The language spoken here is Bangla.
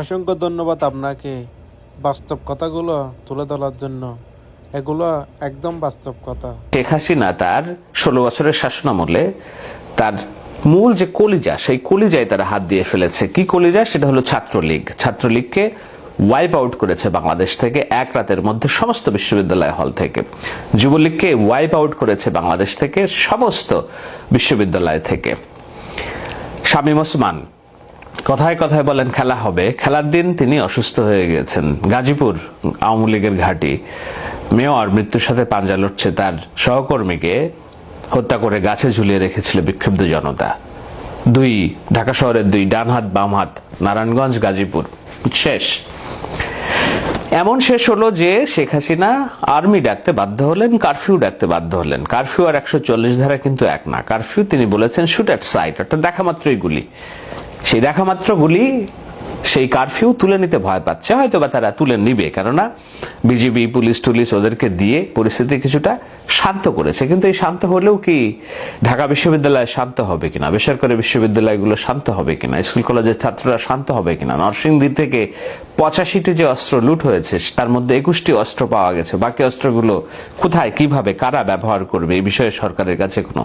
অসংখ্য ধন্যবাদ আপনাকে বাস্তব কথাগুলো তুলে ধরার জন্য। এগুলো একদম বাস্তব কথা। শেখ হাসিনা তার ষোলো বছরের শাসনামলে তার মূল যে কলিজা, সেই কলিজায় তারা হাত দিয়ে ফেলেছে। কি কলিজা? সেটা হলো ছাত্রলীগ। ছাত্রলীগকে ওয়াইপ আউট করেছে বাংলাদেশ থেকে এক রাতের মধ্যে সমস্ত বিশ্ববিদ্যালয় হল থেকে। যুবলীগকে ওয়াইপ আউট করেছে বাংলাদেশ থেকে সমস্ত বিশ্ববিদ্যালয় থেকে। শামীম ওসমান কথায় কথায় বলেন, খেলা হবে। খেলার দিন তিনি অসুস্থ হয়ে গেছেন। গাজীপুর আওয়ামী লীগের ঘাঁটি। মেয়র মৃত্যুর সাথে পাঞ্জা লড়ছে তার সহকর্মীকে হত্যা করে গাছে ঝুলিয়ে রেখেছিল বিক্ষুব্ধ জনতা। দুই, ঢাকা শহরের দুই ডান হাত বাম হাত নারায়ণগঞ্জ, গাজীপুর। শেষ। এমন শেষ হলো যে শেখ হাসিনা আর্মি ডাকতে বাধ্য হলেন, কারফিউ ডাকতে বাধ্য হলেন। কারফিউ আর একশো চল্লিশ ধারা কিন্তু এক না। কারফিউ তিনি বলেছেন, শুট অ্যাট সাইট। অর্থাৎ দেখা মাত্রই গুলি। সেই দেখা মাত্র গুলি সেই কারফিউ তুলে নিতে ভয় পাচ্ছে। হয়তো বা তারা তুলে নিবে, কেননা বিজিবি, পুলিশ টুলিশ ওদেরকে দিয়ে পরিস্থিতি কিছুটা শান্ত করেছে। কিন্তু এই শান্ত হলেও কি ঢাকা বিশ্ববিদ্যালয় শান্ত হবে কিনা, বেসরকারি বিশ্ববিদ্যালয়গুলো শান্ত হবে কিনা, স্কুল কলেজের ছাত্ররা শান্ত হবে কিনা, নরসিংদী থেকে পঁচাশিটি যে অস্ত্র লুট হয়েছে, তার মধ্যে একুশটি অস্ত্র পাওয়া গেছে। বাকি অস্ত্রগুলো কোথায়, কীভাবে, কারা ব্যবহার করবে, এই বিষয়ে সরকারের কাছে কোনো